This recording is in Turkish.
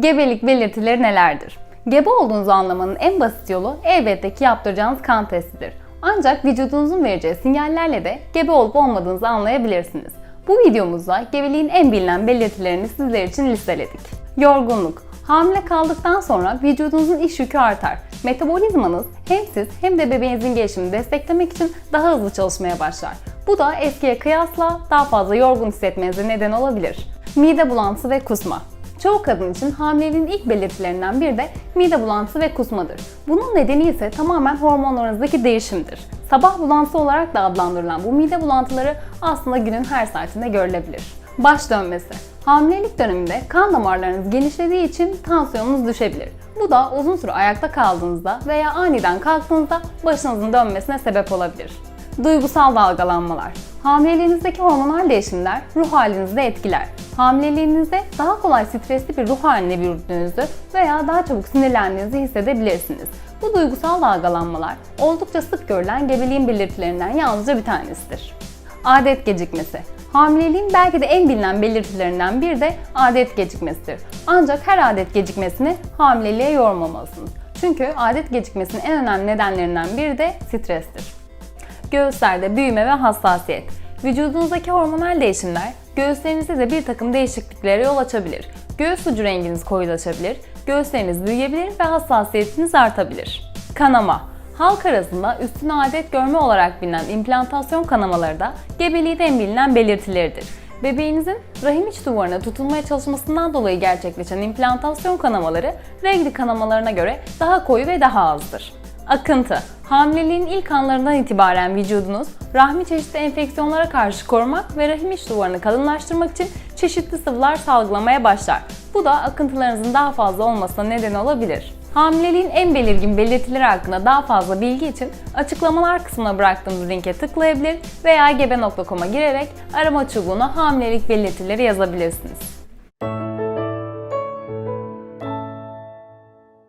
Gebelik belirtileri nelerdir? Gebe olduğunuzu anlamanın en basit yolu elbette ki yaptıracağınız kan testidir. Ancak vücudunuzun vereceği sinyallerle de gebe olup olmadığınızı anlayabilirsiniz. Bu videomuzda gebeliğin en bilinen belirtilerini sizler için listeledik. Yorgunluk. Hamile kaldıktan sonra vücudunuzun iş yükü artar. Metabolizmanız hem siz hem de bebeğinizin gelişimini desteklemek için daha hızlı çalışmaya başlar. Bu da eskiye kıyasla daha fazla yorgun hissetmenize neden olabilir. Mide bulantısı ve kusma. Çoğu kadın için hamileliğin ilk belirtilerinden biri de mide bulantısı ve kusmadır. Bunun nedeni ise tamamen hormonlarınızdaki değişimdir. Sabah bulantısı olarak da adlandırılan bu mide bulantıları aslında günün her saatinde görülebilir. Baş dönmesi. Hamilelik döneminde kan damarlarınız genişlediği için tansiyonunuz düşebilir. Bu da uzun süre ayakta kaldığınızda veya aniden kalktığınızda başınızın dönmesine sebep olabilir. Duygusal dalgalanmalar. Hamileliğinizdeki hormonal değişimler ruh halinizi etkiler. Hamileliğinizde daha kolay stresli bir ruh haline büründüğünüzü veya daha çabuk sinirlendiğinizi hissedebilirsiniz. Bu duygusal dalgalanmalar oldukça sık görülen gebeliğin belirtilerinden yalnızca bir tanesidir. Adet gecikmesi. Hamileliğin belki de en bilinen belirtilerinden biri de adet gecikmesidir. Ancak her adet gecikmesini hamileliğe yormamalısınız. Çünkü adet gecikmesinin en önemli nedenlerinden biri de strestir. Göğüslerde büyüme ve hassasiyet. Vücudunuzdaki hormonal değişimler göğüslerinizde de bir takım değişikliklere yol açabilir. Göğüs ucu renginiz koyulaşabilir, göğüsleriniz büyüyebilir ve hassasiyetiniz artabilir. Kanama. Halk arasında üstüne adet görme olarak bilinen implantasyon kanamaları da gebeliğin en bilinen belirtileridir. Bebeğinizin rahim iç duvarına tutunmaya çalışmasından dolayı gerçekleşen implantasyon kanamaları regl kanamalarına göre daha koyu ve daha azdır. Akıntı. Hamileliğin ilk anlarından itibaren vücudunuz rahmi çeşitli enfeksiyonlara karşı korumak ve rahim iç duvarını kalınlaştırmak için çeşitli sıvılar salgılamaya başlar. Bu da akıntılarınızın daha fazla olmasına neden olabilir. Hamileliğin en belirgin belirtileri hakkında daha fazla bilgi için açıklamalar kısmına bıraktığımız linke tıklayabilir veya gebe.com'a girerek arama çubuğuna hamilelik belirtileri yazabilirsiniz.